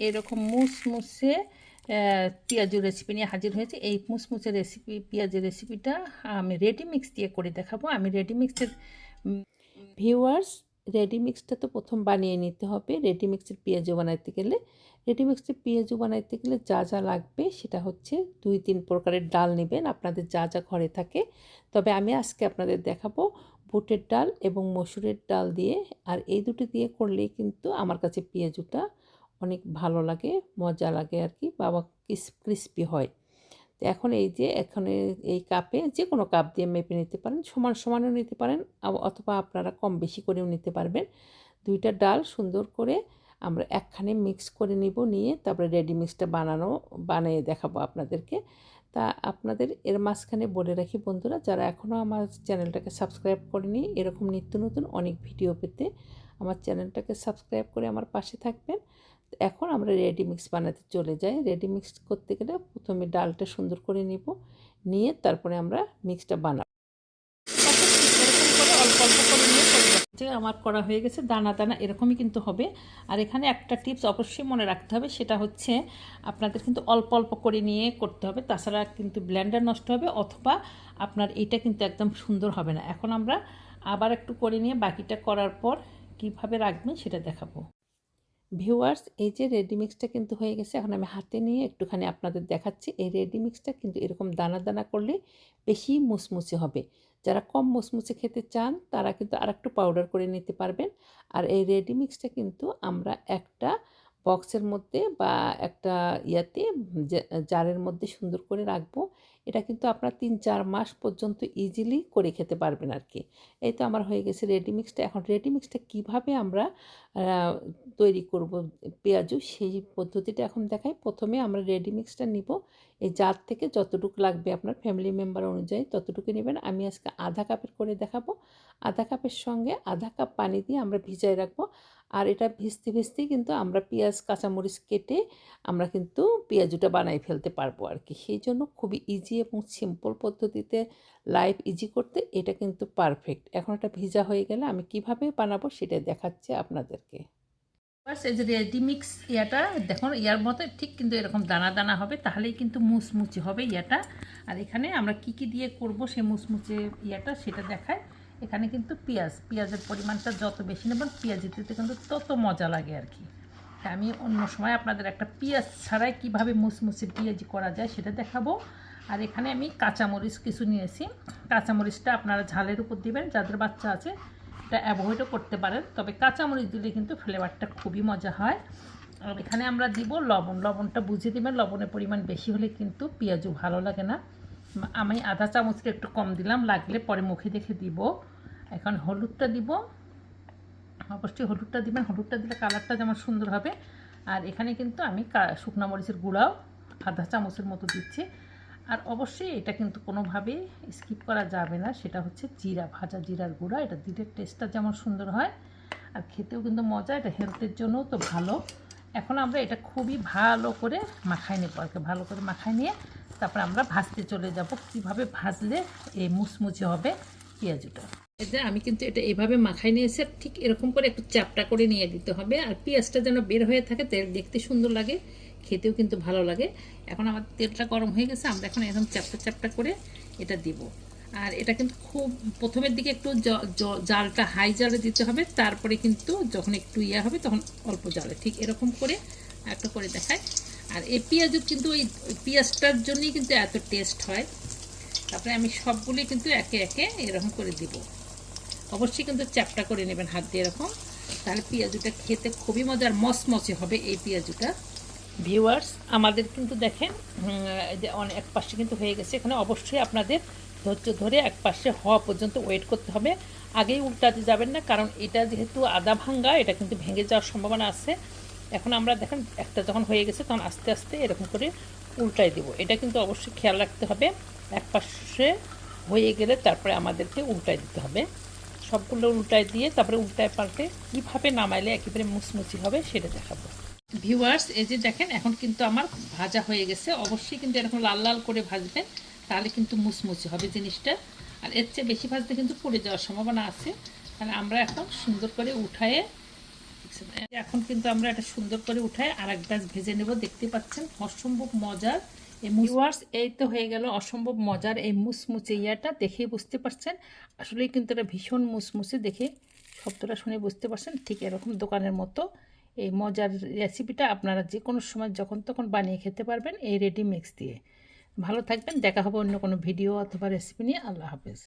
এরকম মুসমুসে আহ, পেঁয়াজু রেসিপি নিয়ে হাজির হয়েছে। এই মুসমুসে রেসিপি পেঁয়াজের রেসিপিটা আমি রেডি মিক্স দিয়ে করে দেখাবো। আমি রেডি মিক্সের ভিউয়ার্স রেডি মিক্সটা তো প্রথম বানিয়ে নিতে হবে। রেডি মিক্সের পেঁয়াজু বানাইতে গেলে রেডি মিক্সের পেঁয়াজু বানাইতে গেলে যা যা লাগবে সেটা হচ্ছে দুই তিন প্রকারের ডাল নেবেন আপনাদের যা যা ঘরে থাকে। তবে আমি আজকে আপনাদের দেখাবো বুটের ডাল এবং মসুরের ডাল দিয়ে। আর এই দুটো দিয়ে করলেই কিন্তু আমার কাছে পেঁয়াজুটা অনেক ভালো লাগে, মজা লাগে আর কি, বাবা ক্রিস্পি হয়। তো এখন এই যে, এখানে এই কাপে যে কোনো কাপ দিয়ে মেপে নিতে পারেন, সমান সমানও নিতে পারেন অথবা আপনারা কম বেশি করেও নিতে পারবেন। দুইটা ডাল সুন্দর করে আমরা একখানে মিক্স করে নিব, নিয়ে তারপরে রেডি মিক্সটা বানানো, বানিয়ে দেখাবো আপনাদেরকে। তা আপনাদের এর মাঝখানে বলে রাখি বন্ধুরা, যারা এখনও আমার চ্যানেলটাকে সাবস্ক্রাইব করেনি, এরকম নিত্য নতুন অনেক ভিডিও পেতে আমার চ্যানেলটাকে সাবস্ক্রাইব করে আমার পাশে থাকবেন। এখন আমরা রেডি মিক্স বানাতে চলে যাই। রেডি মিক্স করতে গেলে প্রথমে ডালটা সুন্দর করে নিব। নিয়ে তারপরে আমরা মিক্সটা বানাবো। করে আমার করা হয়ে গেছে দানা দানা এরকমই কিন্তু হবে। আর এখানে একটা টিপস অবশ্যই মনে রাখতে হবে, সেটা হচ্ছে আপনাদের কিন্তু অল্প অল্প করে নিয়ে করতে হবে। তাছাড়া কিন্তু ব্লেন্ডার নষ্ট হবে অথবা আপনার এটা কিন্তু একদম সুন্দর হবে না। এখন আমরা আবার একটু করে নিয়ে বাকিটা করার পর কীভাবে রাখবেন সেটা দেখাবো। ভিউয়ার্স, এই যে রেডি মিক্সটা কিন্তু হয়ে গেছে, এখন আমি হাতে নিয়ে একটুখানি আপনাদের দেখাচ্ছি। এই রেডি মিক্সটা কিন্তু এরকম দানা দানা করলে বেশি মুসমুসে হবে। যারা কম মুসমুসে খেতে চান, তারা কিন্তু আর একটু পাউডার করে নিতে পারবেন। আর এই রেডি মিক্সটা কিন্তু আমরা একটা বক্সের মধ্যে বা একটা ইয়াতে জারের মধ্যে সুন্দর করে রাখব। এটা কিন্তু আপনারা তিন, চার মাস পর্যন্ত ইজিলি করে খেতে পারবেন আর কি এই তো আমার হয়ে গেছে রেডি মিক্সটা এখন রেডি মিক্সটা কীভাবে আমরা তৈরি করব পেঁয়াজু, সেই পদ্ধতিটা এখন দেখাই। প্রথমে আমরা রেডি মিক্সটা নিব। এই জার থেকে যতটুকু লাগবে আপনার ফ্যামিলি মেম্বার অনুযায়ী ততটুকু নেবেন। আমি আজকে আধা কাপের করে দেখাবো। আধা কাপের সঙ্গে আধা কাপ পানি দিয়ে আমরা ভিজাই রাখব। আর এটা ভিজতে ভিজতেই কিন্তু আমরা পেঁয়াজ, কাঁচামরিচ কেটে আমরা কিন্তু পেঁয়াজুটা বানাই ফেলতে পারব আর কি সেই জন্য খুবই ইজি এবং সিম্পল পদ্ধতিতে লাইফ ইজি করতে এটা কিন্তু পারফেক্ট এখন এটা ভিজা হয়ে গেলে আমি কীভাবে বানাবো সেটা দেখাচ্ছি আপনাদেরকে। এই যে রেডি মিক্স ইয়াটা, দেখুন ইয়ার মতো ঠিক কিন্তু এরকম দানা দানা হবে, তাহলেই কিন্তু মুচমুচে হবে ইয়াটা। আর এখানে আমরা কি কি দিয়ে করব সেই মুচমুচে ইয়াটা সেটা দেখায়। এখানে কিন্তু পেঁয়াজ, পেঁয়াজের পরিমাণটা যত বেশি নেবেন পেঁয়াজ দিতে কিন্তু তত মজা লাগে আর কি। আমি অন্য সময় আপনাদের একটা পেঁয়াজ ছাড়াই কীভাবে মুচমুচে পেঁয়াজি করা যায় সেটা দেখাবো। আর এখানে আমি কাঁচামরিচ কিছু নিয়েছি। কাঁচামরিচটা আপনারা ঝালের উপর দিবেন, যাদের বাচ্চা আছে এটা অ্যাভয়েডও করতে পারেন। তবে কাঁচামরিচ দিলে কিন্তু ফ্লেভারটা খুবই মজা হয়। আর এখানে আমরা দিব লবণ। লবণটা বুঝে দেবেন, লবণের পরিমাণ বেশি হলে কিন্তু পেঁয়াজু ভালো লাগে না। আমি আধা চামচকে একটু কম দিলাম, লাগলে পরে মুখে দেখে দিব। এখন হলুদটা দিব। অবশ্যই হলুদটা দিবেন, হলুদটা দিলে কালারটা যেমন সুন্দর হবে। আর এখানে কিন্তু আমি শুকনো মরিচের গুঁড়াও আধা চামচের মতো দিচ্ছি। আর অবশ্যই এটা কিন্তু কোনোভাবেই স্কিপ করা যাবে না, সেটা হচ্ছে জিরা, ভাজা জিরার গুঁড়া। এটা দিলে টেস্টটা যেমন সুন্দর হয়। আর খেতেও কিন্তু মজা, এটা হেলথের জন্যও তো ভালো। এখন আমরা এটা খুবই ভালো করে মাখায় নেব আর ভালো করে মাখায় নিয়ে তারপর আমরা ভাজতে চলে যাব। কীভাবে ভাজলে এই মুচমুচে হবে পেঁয়াজটা? যে আমি কিন্তু এটা এভাবে মাখাই নিয়েছি ঠিক এরকম করে একটু চাপটা করে নিয়ে দিতে হবে আর পেঁয়াজটা যেন বের হয়ে থাকে তেল দেখতে সুন্দর লাগে, খেতেও কিন্তু ভালো লাগে। এখন আমার তেলটা গরম হয়ে গেছে, আমরা এখন এরকম চ্যাপটা চ্যাপটা করে এটা দিব। আর এটা কিন্তু খুব প্রথমের দিকে একটু জালটা হাই জালে দিতে হবে, তারপরে কিন্তু যখন একটু ইয়া হবে তখন অল্প জালে, ঠিক এরকম করে একটা করে দেখায়। আর এই পেঁয়াজও কিন্তু ওই পেঁয়াজটার জন্যই কিন্তু এত টেস্ট হয়। তারপরে আমি সবগুলি কিন্তু একে একে এরকম করে দিব। অবশ্যই কিন্তু চ্যাপটা করে নেবেন হাত দিয়ে এরকম। তাহলে পেঁয়াজুটা খেতে খুবই মজার মচমচে হবে এই পেঁয়াজুটা। ভিউয়ার্স আমাদের কিন্তু দেখেন যে এক পাশে কিন্তু হয়ে গেছে। এখানে অবশ্যই আপনাদের ধৈর্য ধরে এক পাশে হওয়া পর্যন্ত ওয়েট করতে হবে। আগেই উল্টাতে যাবেন না, কারণ এটা যেহেতু আদা ভাঙ্গা, এটা কিন্তু ভেঙে যাওয়ার সম্ভাবনা আছে। এখন আমরা দেখেন, একটা যখন হয়ে গেছে, তখন আস্তে আস্তে এরকম করে উল্টাই দিব। এটা কিন্তু অবশ্যই খেয়াল রাখতে হবে। এক পাশে হয়ে গেলে তারপরে আমাদেরকে উল্টাই দিতে হবে। সবগুলো উল্টায় দিয়ে তারপরে উল্টায় পাল্টে কীভাবে নামাইলে একেবারে মুচমুচি হবে সেটা দেখাবো। ভিউয়ার্স, এই যে দেখেন, এখন কিন্তু আমার ভাজা হয়ে গেছে। অবশ্যই কিন্তু এরকম লাল লাল করে ভাজবেন, তাহলে কিন্তু মুচমুচি হবে জিনিসটা। আর এর চেয়ে বেশি ভাজতে কিন্তু পড়ে যাওয়ার সম্ভাবনা আছে। তাহলে আমরা এখন সুন্দর করে উঠায়ে পাচ্ছেন এখন কিন্তু আমরা এটা সুন্দর করে উঠায় আর এক ব্যাচ ভেজে নেব। দেখতে পাচ্ছেন, অসম্ভব মজার এই ভিউয়ার্স এই তো হয়ে গেল অসম্ভব মজার এই মুসমুচে ইয়াটা। দেখে বুঝতে পারছেন, আসলেই কিন্তু এটা ভীষণ মুসমুসে দেখে শব্দটা শুনে বুঝতে পারছেন। ঠিক এরকম দোকানের মতো এই মজার রেসিপিটা আপনারা যে কোনো সময় যখন তখন বানিয়ে খেতে পারবেন এই রেডি মিক্স দিয়ে। ভালো থাকবেন, দেখা হবে অন্য কোনো ভিডিও অথবা রেসিপি নিয়ে। আল্লাহ হাফেজ।